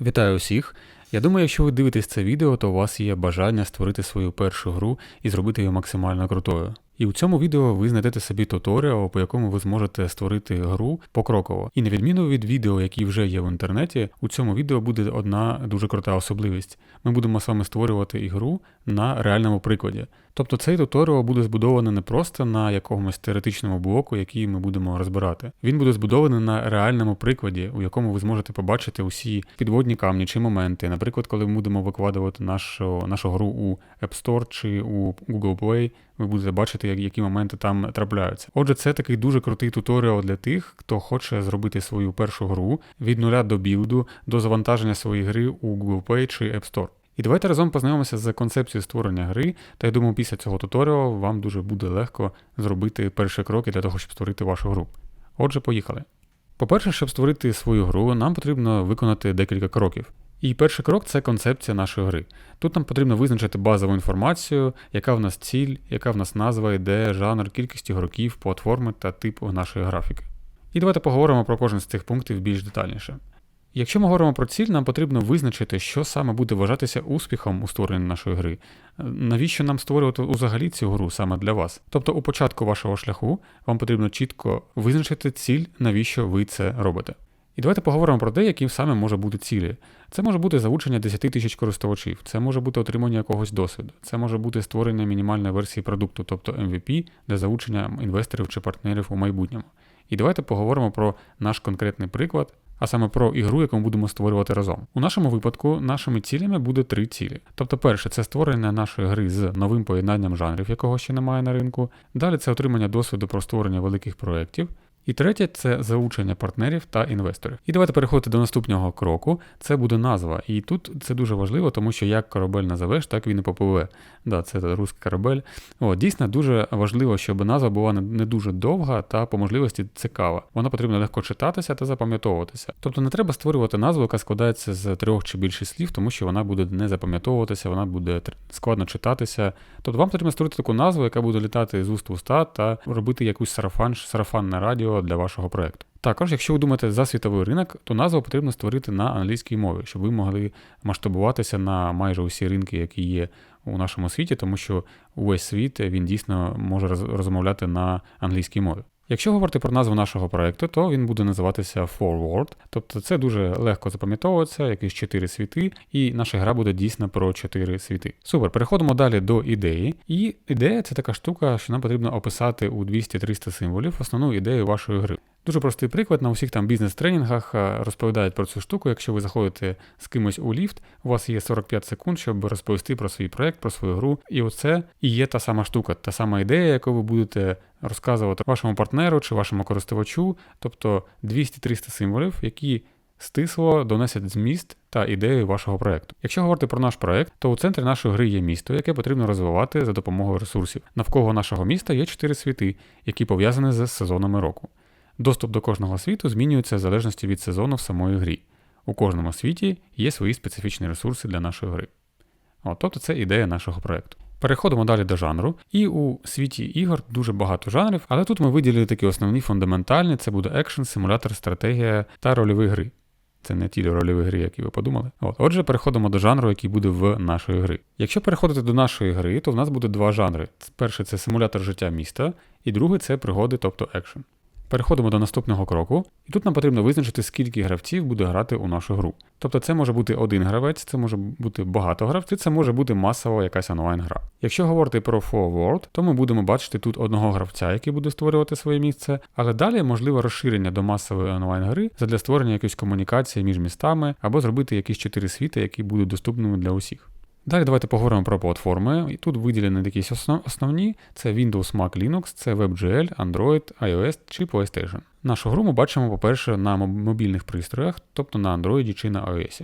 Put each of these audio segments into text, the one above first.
Вітаю усіх! Я думаю, якщо ви дивитесь це відео, то у вас є бажання створити свою першу гру і зробити її максимально крутою. І у цьому відео ви знайдете собі туторіал, по якому ви зможете створити гру покроково. І на відміну від відео, які вже є в інтернеті, у цьому відео буде одна дуже крута особливість. Ми будемо вами створювати ігру на реальному прикладі. Тобто цей туторіал буде збудований не просто на якомусь теоретичному блоку, який ми будемо розбирати. Він буде збудований на реальному прикладі, у якому ви зможете побачити усі підводні камні чи моменти. Наприклад, коли ми будемо викладувати нашу нашу гру у App Store чи у Google Play, ви будете бачити, які моменти там трапляються. Отже, це такий дуже крутий туторіал для тих, хто хоче зробити свою першу гру від нуля до білду, до завантаження своєї гри у Google Play чи App Store. І давайте разом познайомимося з концепцією створення гри, та я думаю, після цього туторіалу вам дуже буде легко зробити перші кроки для того, щоб створити вашу гру. Отже, поїхали. По-перше, щоб створити свою гру, нам потрібно виконати декілька кроків. І перший крок це концепція нашої гри. Тут нам потрібно визначити базову інформацію, яка в нас ціль, яка в нас назва, ідея, жанр, кількість ігроків, платформи та тип нашої графіки. І давайте поговоримо про кожен з цих пунктів більш детальніше. Якщо ми говоримо про ціль, нам потрібно визначити, що саме буде вважатися успіхом у створенні нашої гри. Навіщо нам створювати взагалі цю гру саме для вас? Тобто у початку вашого шляху вам потрібно чітко визначити ціль, навіщо ви це робите. І давайте поговоримо про те, які саме може бути цілі. Це може бути залучення 10 тисяч користувачів, це може бути отримання якогось досвіду, це може бути створення мінімальної версії продукту, тобто MVP для залучення інвесторів чи партнерів у майбутньому. І давайте поговоримо про наш конкретний приклад, а саме про ігру, яку ми будемо створювати разом. У нашому випадку нашими цілями буде три цілі. Тобто, перше, це створення нашої гри з новим поєднанням жанрів, якого ще немає на ринку. Далі це отримання досвіду про створення великих проєктів. І третє це залучення партнерів та інвесторів. І давайте переходити до наступного кроку. Це буде назва. І тут це дуже важливо, тому що як корабель назовеш, так він і попливе. Да, це русський корабель. О, Дійсно, дуже важливо, щоб назва була не дуже довга та по можливості цікава. Вона потрібно легко читатися та запам'ятовуватися. Тобто не треба створювати назву, яка складається з трьох чи більше слів, тому що вона буде не запам'ятовуватися, вона буде складно читатися. Тобто вам потрібно створити таку назву, яка буде літати з уст в уста та робити якусь сарафан, сарафанне радіо для вашого проекту. Також, якщо ви думаєте за світовий ринок, то назву потрібно створити на англійській мові, щоб ви могли масштабуватися на майже усі ринки, які є у нашому світі, тому що увесь світ він дійсно може розмовляти на англійській мові. Якщо говорити про назву нашого проекту, то він буде називатися Forward, тобто це дуже легко запам'ятовується, якісь чотири світи, і наша гра буде дійсно про чотири світи. Супер, переходимо далі до ідеї. І ідея це така штука, що нам потрібно описати у 200-300 символів основну ідею вашої гри. Дуже простий приклад, на усіх там бізнес-тренінгах розповідають про цю штуку. Якщо ви заходите з кимось у ліфт, у вас є 45 секунд, щоб розповісти про свій проект, про свою гру. І оце і є та сама штука, та сама ідея, яку ви будете розказувати вашому партнеру чи вашому користувачу, тобто 200-300 символів, які стисло донесять зміст та ідею вашого проекту. Якщо говорити про наш проект, то у центрі нашої гри є місто, яке потрібно розвивати за допомогою ресурсів. Навколо нашого міста є чотири світи, які пов'язані з сезонами року. Доступ до кожного світу змінюється в залежності від сезону в самої грі. У кожному світі є свої специфічні ресурси для нашої гри. От, тобто це ідея нашого проекту. Переходимо далі до жанру. І у світі ігор дуже багато жанрів, але тут ми виділили такі основні фундаментальні: це буде екшен, симулятор, стратегія та рольові гри. Це не ті рольові гри, які ви подумали. От. Отже, переходимо до жанру, який буде в нашої гри. Якщо переходити до нашої гри, то в нас буде два жанри. Перший це симулятор життя міста, і другий це пригоди, тобто екшен. Переходимо до наступного кроку, і тут нам потрібно визначити, скільки гравців буде грати у нашу гру. Тобто це може бути один гравець, це може бути багато гравців, це може бути масова якась онлайн-гра. Якщо говорити про Forward, то ми будемо бачити тут одного гравця, який буде створювати своє місце, але далі можливо розширення до масової онлайн-гри для створення якоїсь комунікації між містами або зробити якісь чотири світи, які будуть доступними для усіх. Далі давайте поговоримо про платформи. І тут виділені якісь основні: це Windows, Mac, Linux, це WebGL, Android, iOS чи PlayStation. Нашу гру ми бачимо, по-перше, на мобільних пристроях, тобто на Android чи на iOS.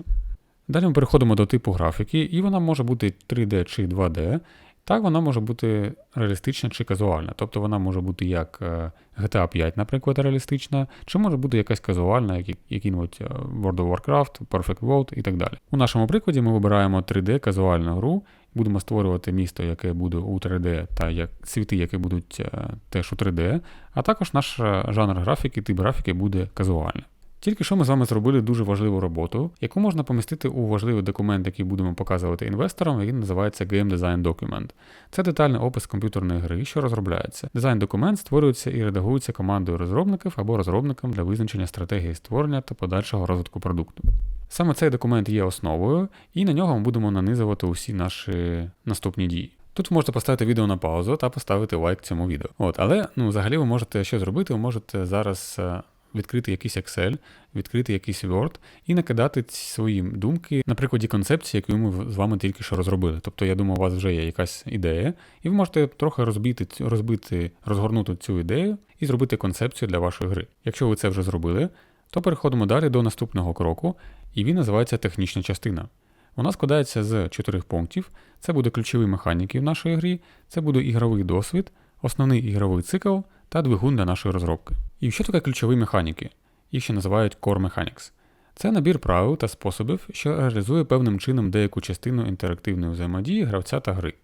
Далі ми переходимо до типу графіки, і вона може бути 3D чи 2D. Так, вона може бути реалістична чи казуальна. Тобто вона може бути як е, GTA 5, наприклад, реалістична, чи може бути якась казуальна, як який-небудь е, World of Warcraft, Perfect World і так далі. У нашому прикладі ми вибираємо 3D казуальну гру, будемо створювати місто, яке буде у 3D, та як світи, які будуть е, теж у 3D, а також наш жанр графіки, тип графіки буде казуальний. Тільки що ми з вами зробили дуже важливу роботу, яку можна помістити у важливий документ, який будемо показувати інвесторам, який називається Game Design Document. Це детальний опис комп'ютерної гри, що розробляється. Дизайн документ створюється і редагується командою розробників або розробником для визначення стратегії створення та подальшого розвитку продукту. Саме цей документ є основою, і на нього ми будемо нанизувати усі наші наступні дії. Тут ви можете поставити відео на паузу та поставити лайк цьому відео. От, Але ну, взагалі ви можете що зробити, ви можете зараз е, відкрити якийсь Excel, відкрити якийсь Word і накидати свої думки на прикладі концепції, яку ми з вами тільки що розробили. Тобто, я думаю, у вас вже є якась ідея, і ви можете трохи розбити, розбити, розгорнути цю ідею і зробити концепцію для вашої гри. Якщо ви це вже зробили, то переходимо далі до наступного кроку, і він називається технічна частина. Вона складається з чотирьох пунктів. Це буде ключові механіки в нашій грі, це буде ігровий досвід, основний ігровий цикл та двигун для нашої розробки. І що таке ключові механіки? Їх ще називають Core Mechanics. Це набір правил та способів, що реалізує певним чином деяку частину інтерактивної взаємодії гравця та гри.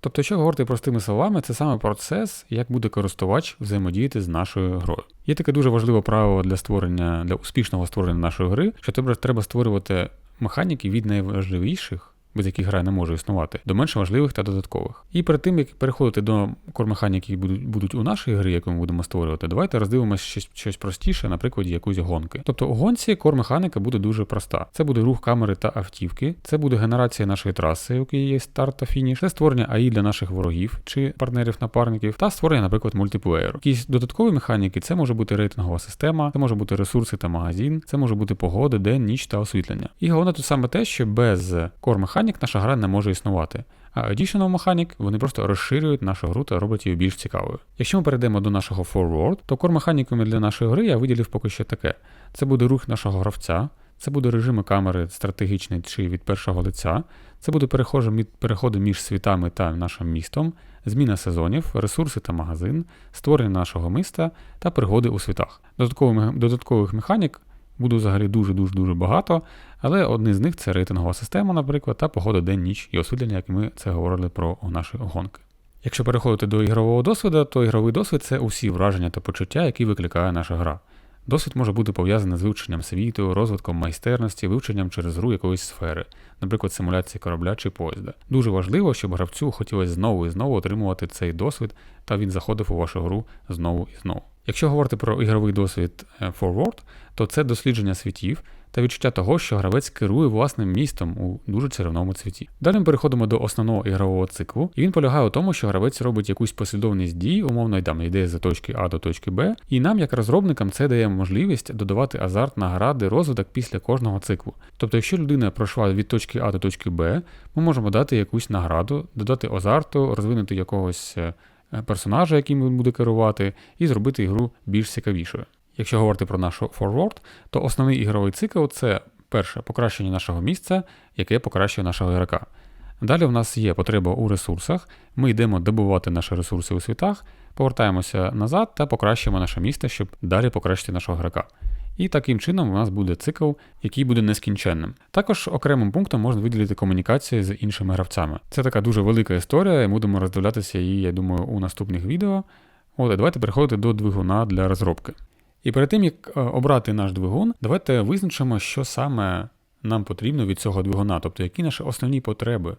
Тобто, що говорити простими словами, це саме процес, як буде користувач взаємодіяти з нашою грою. Є таке дуже важливе правило для створення, для успішного створення нашої гри, що треба створювати механіки від найважливіших без яких гра не може існувати, до менш важливих та додаткових. І перед тим, як переходити до кормеханік, які будуть будуть у нашій грі, яку ми будемо створювати, давайте роздивимося щось щось простіше, на прикладі якоїсь гонки. Тобто у гонці кормеханіка буде дуже проста. Це буде рух камери та автівки, це буде генерація нашої траси, у якій є старт та фініш, це створення АІ для наших ворогів чи партнерів-напарників, та створення, наприклад, мультиплеєру. Якісь додаткові механіки це може бути рейтингова система, це може бути ресурси та магазин, це може бути погода, день, ніч та освітлення. І головне тут саме те, що без кор-механіки механік наша гра не може існувати. А Additional Mechanic вони просто розширюють нашу гру та роблять її більш цікавою. Якщо ми перейдемо до нашого Forward, то кор механіками для нашої гри я виділив поки що таке: це буде рух нашого гравця, це буде режими камери стратегічний чи від першого лиця, це буде переходи між світами та нашим містом, зміна сезонів, ресурси та магазин, створення нашого міста та пригоди у світах. Додаткових механік буде взагалі дуже-дуже дуже багато, але одні з них це рейтингова система, наприклад, та погода день-ніч і освітлення, як ми це говорили про наші гонки. Якщо переходити до ігрового досвіду, то ігровий досвід це усі враження та почуття, які викликає наша гра. Досвід може бути пов'язаний з вивченням світу, розвитком майстерності, вивченням через гру якоїсь сфери, наприклад, симуляції корабля чи поїзда. Дуже важливо, щоб гравцю хотілося знову і знову отримувати цей досвід, та він заходив у вашу гру знову і знову. Якщо говорити про ігровий досвід е, Forward, то це дослідження світів та відчуття того, що гравець керує власним містом у дуже чарівному цвіті. Далі ми переходимо до основного ігрового циклу, і він полягає у тому, що гравець робить якусь послідовність дій, умовно там йде з точки А до точки Б, і нам, як розробникам, це дає можливість додавати азарт награди розвиток після кожного циклу. Тобто, якщо людина пройшла від точки А до точки Б, ми можемо дати якусь награду, додати азарту, розвинути якогось е, персонажа, яким він буде керувати, і зробити ігру більш цікавішою. Якщо говорити про нашу Forward, то основний ігровий цикл це перше покращення нашого місця, яке покращує нашого ігрока. Далі в нас є потреба у ресурсах, ми йдемо добувати наші ресурси у світах, повертаємося назад та покращуємо наше місце, щоб далі покращити нашого гравця. І таким чином у нас буде цикл, який буде нескінченним. Також окремим пунктом можна виділити комунікацію з іншими гравцями. Це така дуже велика історія, і будемо роздивлятися її, я думаю, у наступних відео. От, давайте переходити до двигуна для розробки. І перед тим, як е, обрати наш двигун, давайте визначимо, що саме нам потрібно від цього двигуна, тобто які наші основні потреби.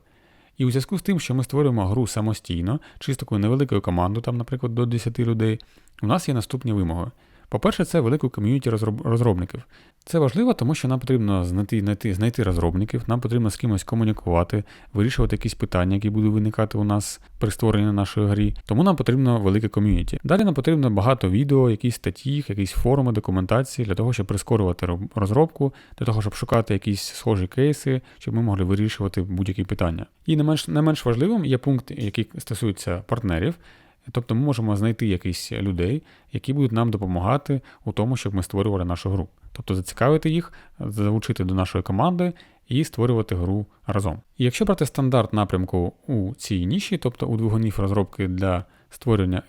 І у зв'язку з тим, що ми створюємо гру самостійно, чи з такою невеликою командою, там, наприклад, до 10 людей, у нас є наступні вимоги. По-перше, це велику ком'юніті розробників. Це важливо, тому що нам потрібно знайти, знайти знайти розробників, нам потрібно з кимось комунікувати, вирішувати якісь питання, які будуть виникати у нас при створенні нашої грі. Тому нам потрібно велике ком'юніті. Далі нам потрібно багато відео, якісь статті, якісь форуми, документації для того, щоб прискорювати розробку, для того, щоб шукати якісь схожі кейси, щоб ми могли вирішувати будь-які питання. І не менш не менш важливим є пункт, який стосується партнерів. Тобто ми можемо знайти якихось людей, які будуть нам допомагати у тому, щоб ми створювали нашу гру. Тобто зацікавити їх, залучити до нашої команди і створювати гру разом. І якщо брати стандарт напрямку у цій ніші, тобто у двигунів розробки для створення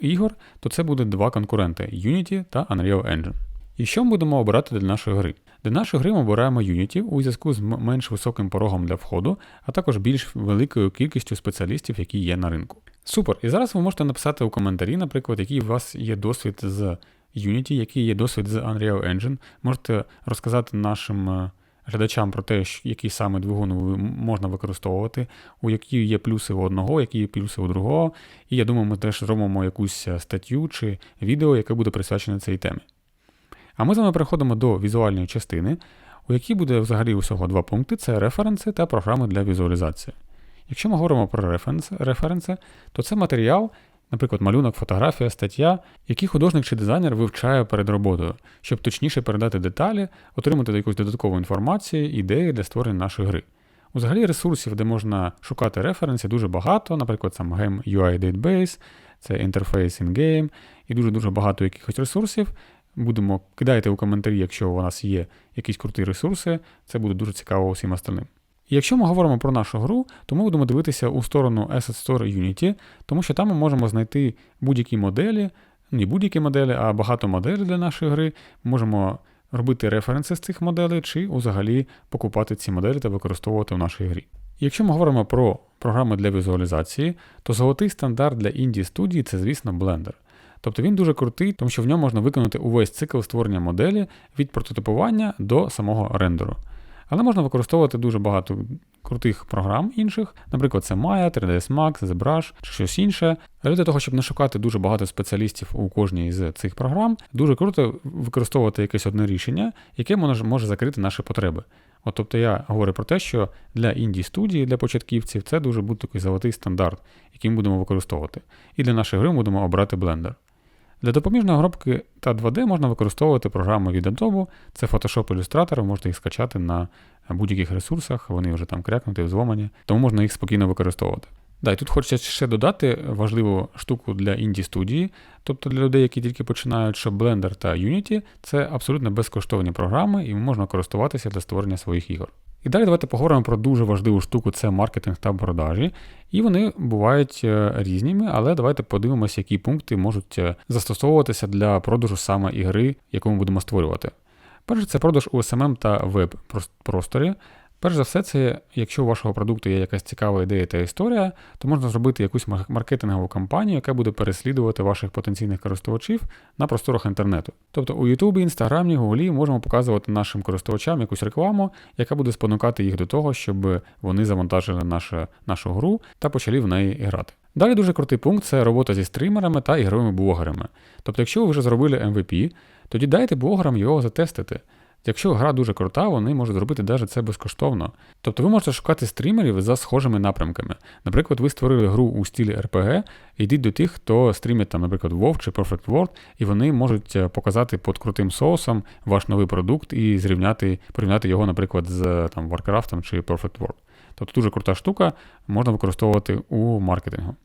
ігор, то це буде два конкуренти Unity та Unreal Engine. І що ми будемо обирати для нашої гри? Для нашої гри ми обираємо Unity у зв'язку з менш високим порогом для входу, а також більш великою кількістю спеціалістів, які є на ринку. Супер! І зараз ви можете написати у коментарі, наприклад, який у вас є досвід з Unity, який є досвід з Unreal Engine. Можете розказати нашим е, глядачам про те, який саме двигун можна використовувати, у які є плюси у одного, які є плюси у другого. І я думаю, ми теж зробимо якусь е, статтю чи відео, яке буде присвячене цій темі. А ми з вами переходимо до візуальної частини, у якій буде взагалі усього два пункти: це референси та програми для візуалізації. Якщо ми говоримо про референси, то це матеріал, наприклад, малюнок, фотографія, стаття, який художник чи дизайнер вивчає перед роботою, щоб точніше передати деталі, отримати якусь додаткову інформацію, ідеї для створення нашої гри. Взагалі ресурсів, де можна шукати референси, дуже багато, наприклад, сам Game UI Database, це Interface in Game, і дуже-дуже багато якихось ресурсів. Будемо кидайте у коментарі, якщо у вас є якісь круті ресурси, це буде дуже цікаво усім остальним. Якщо ми говоримо про нашу гру, то ми будемо дивитися у сторону Asset Store Unity, тому що там ми можемо знайти будь-які моделі, не будь-які моделі, а багато моделей для нашої гри. Можемо робити референси з цих моделей, чи взагалі покупати ці моделі та використовувати в нашій грі. Якщо ми говоримо про програми для візуалізації, то золотий стандарт для інді студії це, звісно, Blender. Тобто він дуже крутий, тому що в ньому можна виконати увесь цикл створення моделі від прототипування до самого рендеру. Але можна використовувати дуже багато крутих програм інших, наприклад, це Maya, 3ds Max, ZBrush чи щось інше. Але для того, щоб не шукати дуже багато спеціалістів у кожній з цих програм, дуже круто використовувати якесь одне рішення, яке може, закрити наші потреби. От, тобто я говорю про те, що для інді студії, для початківців, це дуже буде такий золотий стандарт, який ми будемо використовувати. І для нашої гри ми будемо обрати Blender. Для допоміжної обробки та 2D можна використовувати програми від Adobe, це Photoshop Illustrator, ви можете їх скачати на будь-яких ресурсах, вони вже там крякнуті, взломані, тому можна їх спокійно використовувати. Да, і тут хочеться ще додати важливу штуку для інді студії, тобто для людей, які тільки починають, що Blender та Unity це абсолютно безкоштовні програми, і можна користуватися для створення своїх ігор. І далі давайте поговоримо про дуже важливу штуку це маркетинг та продажі. І вони бувають е, різними, але давайте подивимося, які пункти можуть е, застосовуватися для продажу саме ігри, яку ми будемо створювати. Перше, це продаж у SMM та веб-просторі. Перш за все, це якщо у вашого продукту є якась цікава ідея та історія, то можна зробити якусь маркетингову кампанію, яка буде переслідувати ваших потенційних користувачів на просторах інтернету. Тобто у YouTube, Інстаграмі, Гуглі можемо показувати нашим користувачам якусь рекламу, яка буде спонукати їх до того, щоб вони завантажили нашу, нашу гру та почали в неї грати. Далі дуже крутий пункт це робота зі стримерами та ігровими блогерами. Тобто, якщо ви вже зробили MVP, тоді дайте блогерам його затестити. Якщо гра дуже крута, вони можуть зробити навіть це безкоштовно. Тобто ви можете шукати стрімерів за схожими напрямками. Наприклад, ви створили гру у стилі RPG, йдіть до тих, хто стрімить, там, наприклад, WoW чи Perfect World, і вони можуть показати під крутим соусом ваш новий продукт і зрівняти, порівняти його, наприклад, з там, Warcraft чи Perfect World. Тобто дуже крута штука, можна використовувати у маркетингу.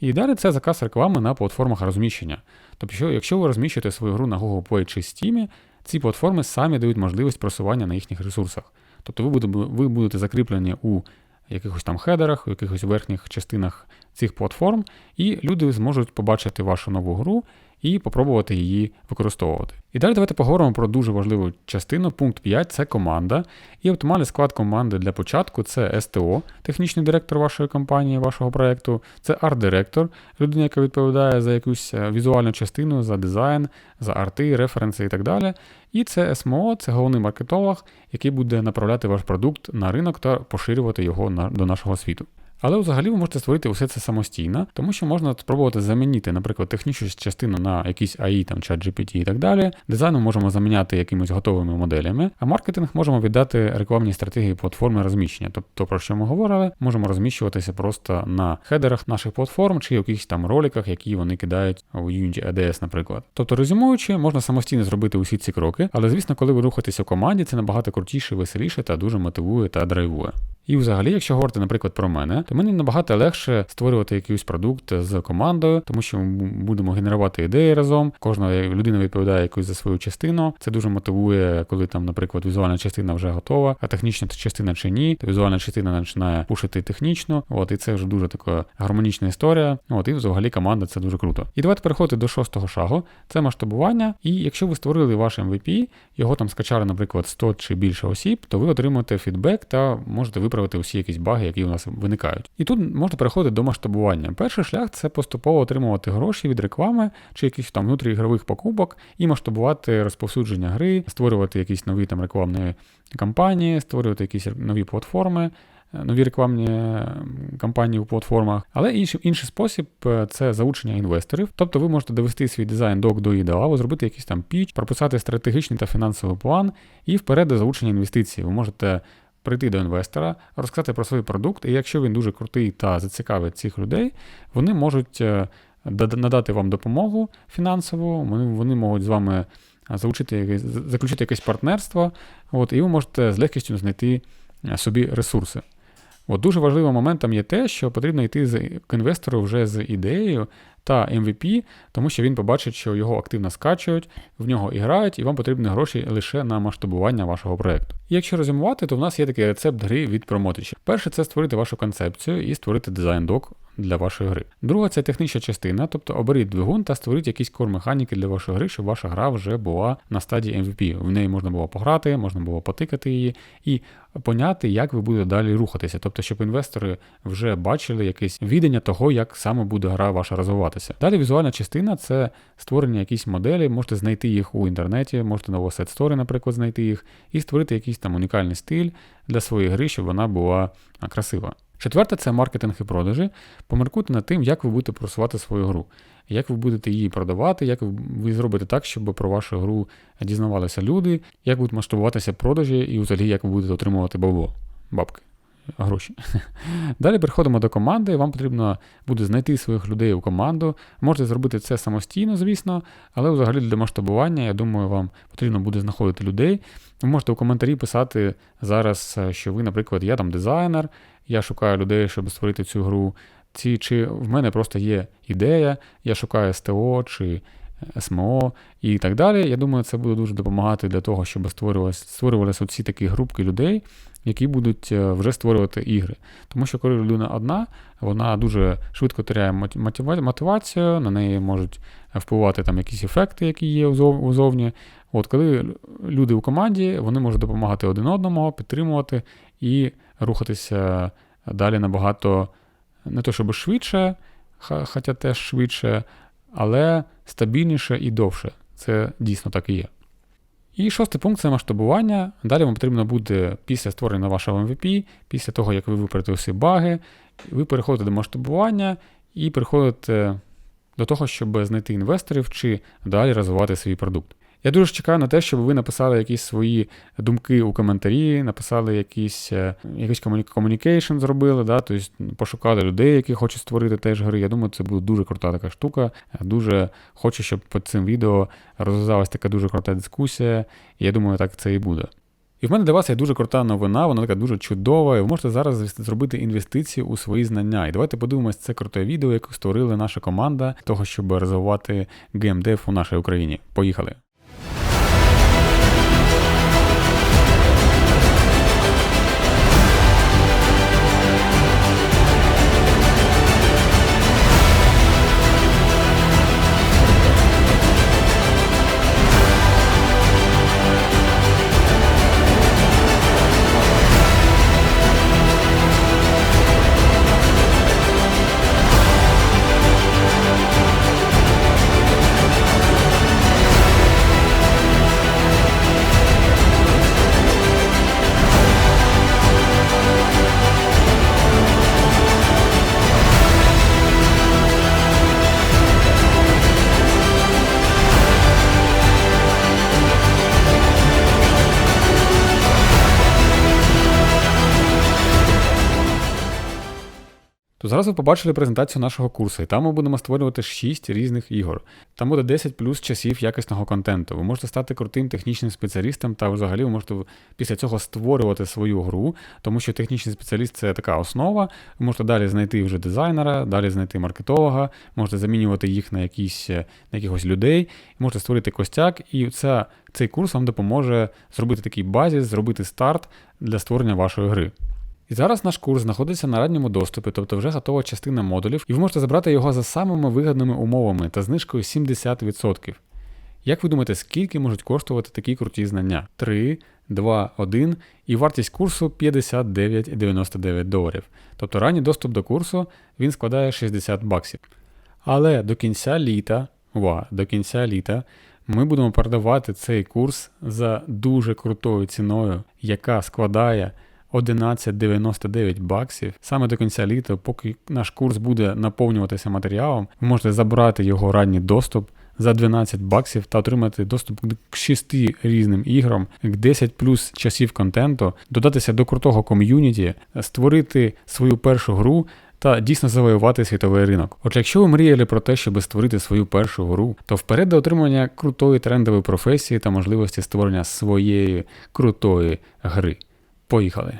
І далі це заказ реклами на платформах розміщення. Тобто, якщо ви розміщуєте свою гру на Google Play чи Steam, ці платформи самі дають можливість просування на їхніх ресурсах. Тобто ви будете, ви будете закріплені у якихось там хедерах, у якихось верхніх частинах цих платформ, і люди зможуть побачити вашу нову гру і попробувати її використовувати. І далі давайте поговоримо про дуже важливу частину. Пункт 5 це команда. І оптимальний склад команди для початку це СТО, технічний директор вашої компанії, вашого проєкту, це арт-директор, людина, яка відповідає за якусь візуальну частину, за дизайн, за арти, референси і так далі. І це СМО, це головний маркетолог, який буде направляти ваш продукт на ринок та поширювати його на, до нашого світу. Але взагалі ви можете створити усе це самостійно, тому що можна спробувати замінити, наприклад, технічну частину на якийсь AI, там чат GPT і так далі. Дизайн ми можемо заміняти якимись готовими моделями, а маркетинг можемо віддати рекламній стратегії платформи розміщення. Тобто, про що ми говорили, можемо розміщуватися просто на хедерах наших платформ чи якихось там роликах, які вони кидають у Unity ADS, наприклад. Тобто, резюмуючи, можна самостійно зробити усі ці кроки, але звісно, коли ви рухаєтеся в команді, це набагато крутіше, веселіше та дуже мотивує та драйвує. І взагалі, якщо говорити, наприклад, про мене, то мені набагато легше створювати якийсь продукт з командою, тому що ми будемо генерувати ідеї разом. Кожна людина відповідає якусь за свою частину. Це дуже мотивує, коли там, наприклад, візуальна частина вже готова, а технічна частина чи ні, то візуальна частина починає пушити технічно. От і це вже дуже така гармонічна історія. От і взагалі команда це дуже круто. І давайте переходити до шостого шагу. Це масштабування. І якщо ви створили ваш MVP, його там скачали, наприклад, 100 чи більше осіб, то ви отримуєте фідбек та можете виписати виправити усі якісь баги, які у нас виникають. І тут можна переходити до масштабування. Перший шлях це поступово отримувати гроші від реклами чи якихось там внутріігрових покупок і масштабувати розповсюдження гри, створювати якісь нові там рекламні кампанії, створювати якісь нові платформи. е, Нові рекламні кампанії у платформах, але інший, інший спосіб е, це залучення інвесторів. Тобто ви можете довести свій дизайн док до ідеалу, зробити якийсь там піч, прописати стратегічний та фінансовий план і вперед до залучення інвестицій. Ви можете прийти до інвестора, розказати про свій продукт, і якщо він дуже крутий та зацікавить цих людей, вони можуть е, надати вам допомогу фінансову, вони, можуть з вами е, залучити заключити якесь партнерство, от, і ви можете з легкістю знайти е, собі ресурси. От дуже важливим моментом є те, що потрібно йти з інвестору вже з ідеєю та MVP, тому що він побачить, що його активно скачують, в нього і грають, і вам потрібні гроші лише на масштабування вашого проекту. Якщо резюмувати, то в нас є такий рецепт гри від промотичів. Перше це створити вашу концепцію і створити дизайн-док для вашої гри. Друга це технічна частина, тобто оберіть двигун та створіть якісь кор-механіки для вашої гри, щоб ваша гра вже була на стадії MVP. В неї можна було пограти, можна було потикати її і поняти, як ви будете далі рухатися. Тобто, щоб інвестори вже бачили якесь відання того, як саме буде гра ваша розвиватися. Далі візуальна частина це створення якісь моделі, можете знайти їх у інтернеті, можете на Asset Story, наприклад, знайти їх, і створити якийсь там унікальний стиль для своєї гри, щоб вона була красива. Четверте це маркетинг і продажі. Поміркуйте над тим, як ви будете просувати свою гру, як ви будете її продавати, як ви- зробите так, щоб про вашу гру дізнавалися люди, як будуть масштабуватися продажі і взагалі як ви будете отримувати бабло, бабки, гроші. Далі переходимо до команди. Вам потрібно буде знайти своїх людей у команду. Можете зробити це самостійно, звісно, але взагалі для масштабування, я думаю, вам потрібно буде знаходити людей. Ви можете у коментарі писати зараз, е, що ви, наприклад, я там дизайнер, я шукаю людей, щоб створити цю гру. Ці, чи в мене просто є ідея, я шукаю СТО чи е, СМО і так далі. Я думаю, це буде дуже допомагати для того, щоб створювалися створювалися ці такі групки людей, які будуть е, вже створювати ігри. Тому що коли людина одна, вона дуже швидко теряє мотива- мотива- мотивацію, на неї можуть впливати там якісь ефекти, які є узовні. От коли люди у команді, вони можуть допомагати один одному, підтримувати і рухатися далі набагато не то щоб швидше, хоча теж швидше, але стабільніше і довше. Це дійсно так і є. І шостий пункт це масштабування. Далі вам потрібно буде після створення вашого MVP, після того, як ви виправите усі баги, ви переходите до масштабування і переходите до того, щоб знайти інвесторів чи далі розвивати свій продукт. Я дуже чекаю на те, щоб ви написали якісь свої думки у коментарі, написали якісь, е, якийсь комунікейшн зробили, да, тобто пошукали людей, які хочуть створити теж гри. Я думаю, це буде дуже крута така штука. Дуже хочу, щоб під цим відео розв'язалась така дуже крута дискусія, і я думаю, так це і буде. І в мене для вас є дуже крута новина, вона така дуже чудова, і ви можете зараз зробити інвестиції у свої знання. І давайте подивимось це круте відео, яке створила наша команда того, щоб розвивати геймдев у нашій Україні. Поїхали! Зараз ви побачили презентацію нашого курсу, і там ми будемо створювати 6 різних ігор. Там буде 10 плюс часів якісного контенту. Ви можете стати крутим технічним спеціалістом, та взагалі ви можете після цього створювати свою гру, тому що технічний спеціаліст це така основа. Ви можете далі знайти вже дизайнера, далі знайти маркетолога, можете замінювати їх на якісь на якихось людей, можете створити костяк, і ця, цей курс вам допоможе зробити такий базіс, зробити старт для створення вашої гри. І зараз наш курс знаходиться на ранньому доступі, тобто вже готова частина модулів, і ви можете забрати його за самими вигідними умовами та знижкою 70%. Як ви думаєте, скільки можуть коштувати такі круті знання? 3, 2.1 і вартість курсу 59,99 доларів. Тобто ранній доступ до курсу він складає 60 баксів. Але до кінця літа, увага, до кінця літа ми будемо продавати цей курс за дуже крутою ціною, яка складає 11,99 баксів. Саме до кінця літа, поки наш курс буде наповнюватися матеріалом, ви можете забрати його ранній доступ за 12 баксів та отримати доступ к 6 різним іграм, к 10 плюс часів контенту, додатися до крутого ком'юніті, створити свою першу гру. Та дійсно завоювати світовий ринок. Отже, якщо ви мріяли про те, щоб створити свою першу гру, то вперед до отримання крутої трендової професії та можливості створення своєї крутої гри. Поїхали!